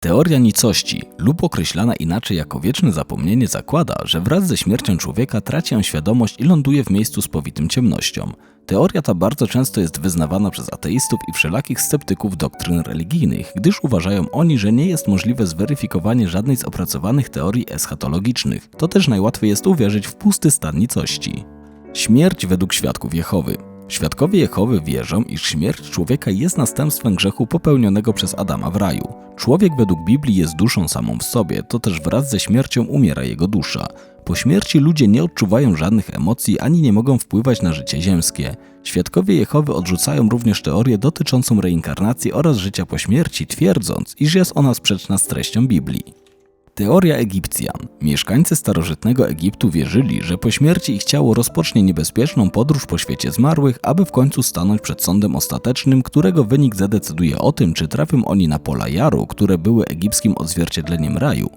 Teoria nicości, lub określana inaczej jako wieczne zapomnienie, zakłada, że wraz ze śmiercią człowieka traci on świadomość i ląduje w miejscu spowitym ciemnością. Teoria ta bardzo często jest wyznawana przez ateistów i wszelakich sceptyków doktryn religijnych, gdyż uważają oni, że nie jest możliwe zweryfikowanie żadnej z opracowanych teorii eschatologicznych. To też najłatwiej jest uwierzyć w pusty stan nicości. Śmierć według świadków Jehowy. Świadkowie Jehowy wierzą, iż śmierć człowieka jest następstwem grzechu popełnionego przez Adama w raju. Człowiek według Biblii jest duszą samą w sobie, to też wraz ze śmiercią umiera jego dusza. Po śmierci ludzie nie odczuwają żadnych emocji ani nie mogą wpływać na życie ziemskie. Świadkowie Jehowy odrzucają również teorię dotyczącą reinkarnacji oraz życia po śmierci, twierdząc, iż jest ona sprzeczna z treścią Biblii. Teoria Egipcjan. Mieszkańcy starożytnego Egiptu wierzyli, że po śmierci ich ciało rozpocznie niebezpieczną podróż po świecie zmarłych, aby w końcu stanąć przed sądem ostatecznym, którego wynik zadecyduje o tym, czy trafią oni na pola jaru, które były egipskim odzwierciedleniem raju.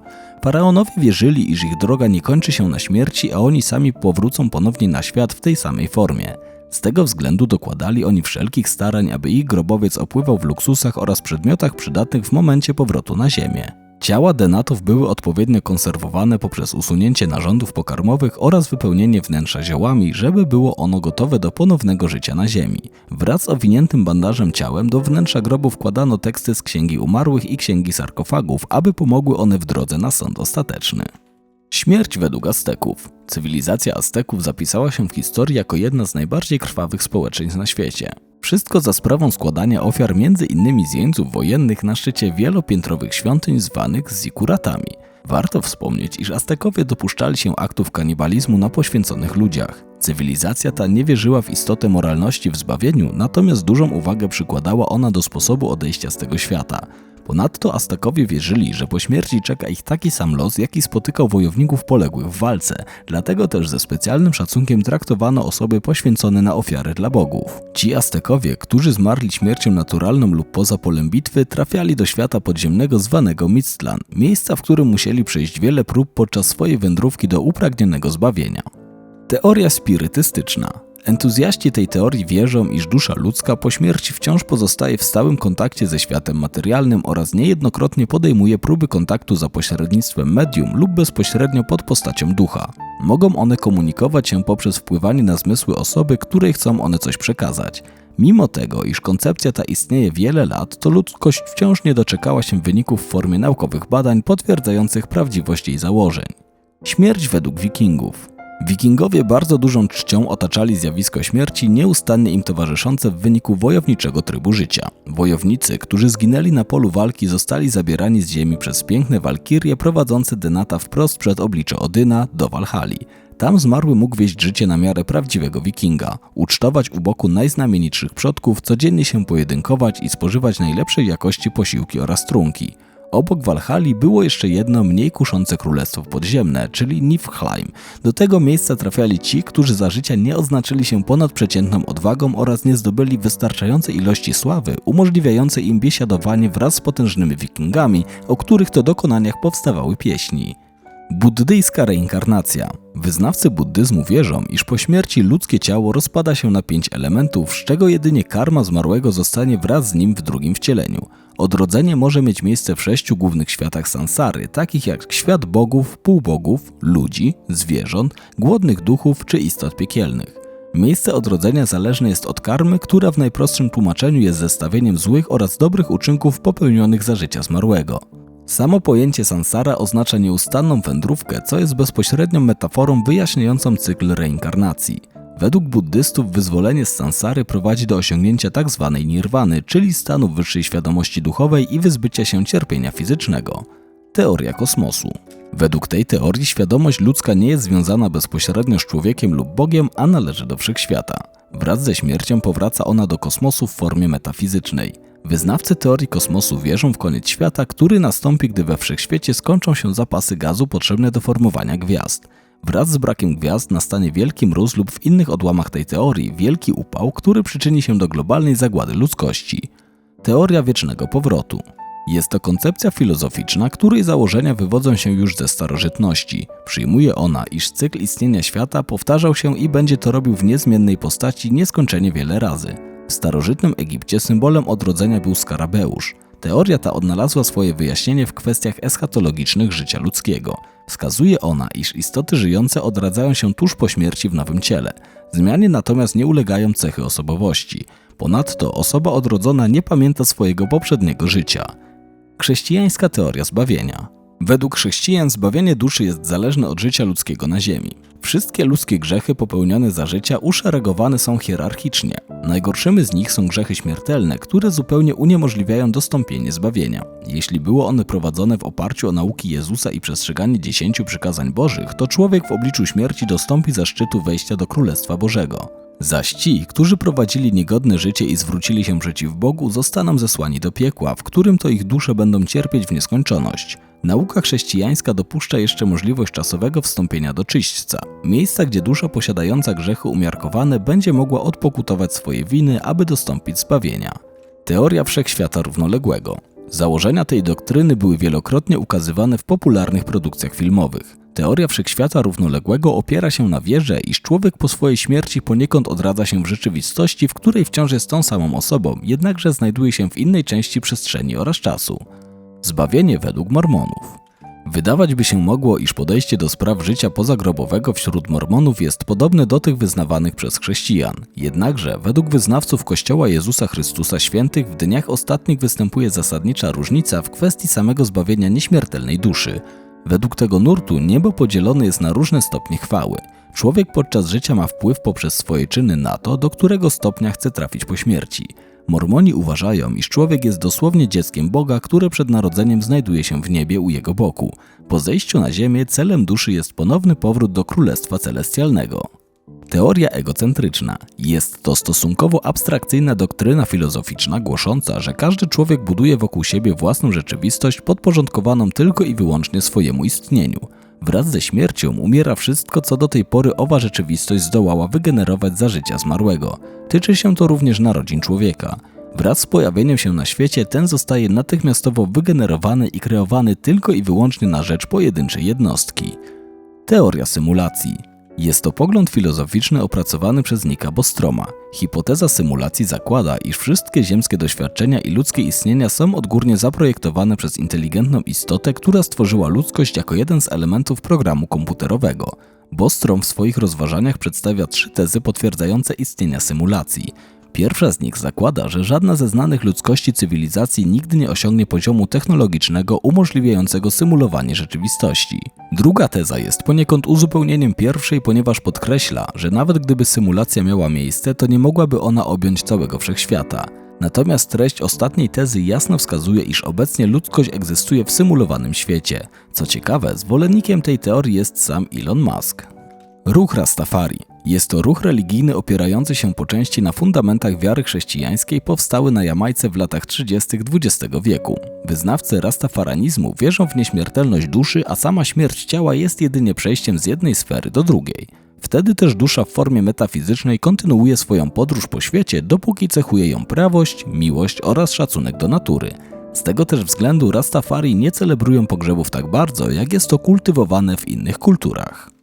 Faraonowie wierzyli, iż ich droga nie kończy się na śmierci, a oni sami powrócą ponownie na świat w tej samej formie. Z tego względu dokładali oni wszelkich starań, aby ich grobowiec opływał w luksusach oraz przedmiotach przydatnych w momencie powrotu na ziemię. Ciała denatów były odpowiednio konserwowane poprzez usunięcie narządów pokarmowych oraz wypełnienie wnętrza ziołami, żeby było ono gotowe do ponownego życia na ziemi. Wraz z owiniętym bandażem ciałem do wnętrza grobu wkładano teksty z księgi umarłych i księgi sarkofagów, aby pomogły one w drodze na sąd ostateczny. Śmierć według Azteków. Cywilizacja Azteków zapisała się w historii jako jedna z najbardziej krwawych społeczeństw na świecie. Wszystko za sprawą składania ofiar innymi z jeńców wojennych na szczycie wielopiętrowych świątyń zwanych zikuratami. Warto wspomnieć, iż Aztekowie dopuszczali się aktów kanibalizmu na poświęconych ludziach. Cywilizacja ta nie wierzyła w istotę moralności w zbawieniu, natomiast dużą uwagę przykładała ona do sposobu odejścia z tego świata. Ponadto Aztekowie wierzyli, że po śmierci czeka ich taki sam los, jaki spotykał wojowników poległych w walce, dlatego też ze specjalnym szacunkiem traktowano osoby poświęcone na ofiary dla bogów. Ci Aztekowie, którzy zmarli śmiercią naturalną lub poza polem bitwy, trafiali do świata podziemnego zwanego Mictlan, miejsca, w którym musieli przejść wiele prób podczas swojej wędrówki do upragnionego zbawienia. Teoria spirytystyczna Entuzjaści tej teorii wierzą, iż dusza ludzka po śmierci wciąż pozostaje w stałym kontakcie ze światem materialnym oraz niejednokrotnie podejmuje próby kontaktu za pośrednictwem medium lub bezpośrednio pod postacią ducha. Mogą one komunikować się poprzez wpływanie na zmysły osoby, której chcą one coś przekazać. Mimo tego, iż koncepcja ta istnieje wiele lat, to ludzkość wciąż nie doczekała się wyników w formie naukowych badań potwierdzających prawdziwość jej założeń. Śmierć według Wikingów. Wikingowie bardzo dużą czcią otaczali zjawisko śmierci nieustannie im towarzyszące w wyniku wojowniczego trybu życia. Wojownicy, którzy zginęli na polu walki, zostali zabierani z ziemi przez piękne walkirie prowadzące Denata wprost przed oblicze Odyna do Walhali. Tam zmarły mógł wieść życie na miarę prawdziwego wikinga, ucztować u boku najznamienitszych przodków, codziennie się pojedynkować i spożywać najlepszej jakości posiłki oraz trunki. Obok Walhali było jeszcze jedno mniej kuszące królestwo podziemne, czyli Niflheim. Do tego miejsca trafiali ci, którzy za życia nie oznaczyli się ponadprzeciętną odwagą oraz nie zdobyli wystarczającej ilości sławy, umożliwiającej im biesiadowanie wraz z potężnymi wikingami, o których to dokonaniach powstawały pieśni. Buddyjska reinkarnacja. Wyznawcy buddyzmu wierzą, iż po śmierci ludzkie ciało rozpada się na pięć elementów, z czego jedynie karma zmarłego zostanie wraz z nim w drugim wcieleniu. Odrodzenie może mieć miejsce w sześciu głównych światach sansary, takich jak świat bogów, półbogów, ludzi, zwierząt, głodnych duchów czy istot piekielnych. Miejsce odrodzenia zależne jest od karmy, która w najprostszym tłumaczeniu jest zestawieniem złych oraz dobrych uczynków popełnionych za życia zmarłego. Samo pojęcie sansara oznacza nieustanną wędrówkę, co jest bezpośrednią metaforą wyjaśniającą cykl reinkarnacji. Według buddystów wyzwolenie z sansary prowadzi do osiągnięcia tzw. Tak nirwany, czyli stanu wyższej świadomości duchowej i wyzbycia się cierpienia fizycznego. Teoria kosmosu. Według tej teorii świadomość ludzka nie jest związana bezpośrednio z człowiekiem lub Bogiem, a należy do wszechświata. Wraz ze śmiercią powraca ona do kosmosu w formie metafizycznej. Wyznawcy teorii kosmosu wierzą w koniec świata, który nastąpi, gdy we wszechświecie skończą się zapasy gazu potrzebne do formowania gwiazd. Wraz z brakiem gwiazd nastanie wielki mróz lub w innych odłamach tej teorii wielki upał, który przyczyni się do globalnej zagłady ludzkości. Teoria wiecznego powrotu. Jest to koncepcja filozoficzna, której założenia wywodzą się już ze starożytności. Przyjmuje ona, iż cykl istnienia świata powtarzał się i będzie to robił w niezmiennej postaci nieskończenie wiele razy. W starożytnym Egipcie symbolem odrodzenia był skarabeusz. Teoria ta odnalazła swoje wyjaśnienie w kwestiach eschatologicznych życia ludzkiego. Wskazuje ona, iż istoty żyjące odradzają się tuż po śmierci w nowym ciele. Zmianie natomiast nie ulegają cechy osobowości. Ponadto osoba odrodzona nie pamięta swojego poprzedniego życia. Chrześcijańska teoria zbawienia. Według chrześcijan zbawienie duszy jest zależne od życia ludzkiego na ziemi. Wszystkie ludzkie grzechy popełnione za życia uszeregowane są hierarchicznie. Najgorszymi z nich są grzechy śmiertelne, które zupełnie uniemożliwiają dostąpienie zbawienia. Jeśli było one prowadzone w oparciu o nauki Jezusa i przestrzeganie dziesięciu przykazań Bożych, to człowiek w obliczu śmierci dostąpi zaszczytu wejścia do Królestwa Bożego. Zaś ci, którzy prowadzili niegodne życie i zwrócili się przeciw Bogu, zostaną zesłani do piekła, w którym to ich dusze będą cierpieć w nieskończoność. Nauka chrześcijańska dopuszcza jeszcze możliwość czasowego wstąpienia do czyśćca, miejsca, gdzie dusza posiadająca grzechy umiarkowane będzie mogła odpokutować swoje winy, aby dostąpić zbawienia. Teoria wszechświata równoległego. Założenia tej doktryny były wielokrotnie ukazywane w popularnych produkcjach filmowych. Teoria wszechświata równoległego opiera się na wierze, iż człowiek po swojej śmierci poniekąd odradza się w rzeczywistości, w której wciąż jest tą samą osobą, jednakże znajduje się w innej części przestrzeni oraz czasu. Zbawienie według Mormonów. Wydawać by się mogło, iż podejście do spraw życia pozagrobowego wśród Mormonów jest podobne do tych wyznawanych przez chrześcijan. Jednakże, według wyznawców Kościoła Jezusa Chrystusa Świętych, w dniach ostatnich występuje zasadnicza różnica w kwestii samego zbawienia nieśmiertelnej duszy. Według tego nurtu niebo podzielone jest na różne stopnie chwały. Człowiek podczas życia ma wpływ poprzez swoje czyny na to, do którego stopnia chce trafić po śmierci. Mormoni uważają, iż człowiek jest dosłownie dzieckiem Boga, które przed narodzeniem znajduje się w niebie u jego boku. Po zejściu na ziemię celem duszy jest ponowny powrót do Królestwa Celestialnego. Teoria egocentryczna. Jest to stosunkowo abstrakcyjna doktryna filozoficzna głosząca, że każdy człowiek buduje wokół siebie własną rzeczywistość podporządkowaną tylko i wyłącznie swojemu istnieniu. Wraz ze śmiercią umiera wszystko, co do tej pory owa rzeczywistość zdołała wygenerować za życia zmarłego. Tyczy się to również narodzin człowieka. Wraz z pojawieniem się na świecie ten zostaje natychmiastowo wygenerowany i kreowany tylko i wyłącznie na rzecz pojedynczej jednostki. Teoria symulacji. Jest to pogląd filozoficzny opracowany przez Nika Bostroma. Hipoteza symulacji zakłada, iż wszystkie ziemskie doświadczenia i ludzkie istnienia są odgórnie zaprojektowane przez inteligentną istotę, która stworzyła ludzkość jako jeden z elementów programu komputerowego. Bostrom w swoich rozważaniach przedstawia trzy tezy potwierdzające istnienia symulacji. Pierwsza z nich zakłada, że żadna ze znanych ludzkości cywilizacji nigdy nie osiągnie poziomu technologicznego umożliwiającego symulowanie rzeczywistości. Druga teza jest poniekąd uzupełnieniem pierwszej, ponieważ podkreśla, że nawet gdyby symulacja miała miejsce, to nie mogłaby ona objąć całego wszechświata. Natomiast treść ostatniej tezy jasno wskazuje, iż obecnie ludzkość egzystuje w symulowanym świecie. Co ciekawe, zwolennikiem tej teorii jest sam Elon Musk. Ruch Rastafari. Jest to ruch religijny opierający się po części na fundamentach wiary chrześcijańskiej powstały na Jamajce w latach 30. XX wieku. Wyznawcy rastafaranizmu wierzą w nieśmiertelność duszy, a sama śmierć ciała jest jedynie przejściem z jednej sfery do drugiej. Wtedy też dusza w formie metafizycznej kontynuuje swoją podróż po świecie, dopóki cechuje ją prawość, miłość oraz szacunek do natury. Z tego też względu Rastafari nie celebrują pogrzebów tak bardzo, jak jest to kultywowane w innych kulturach.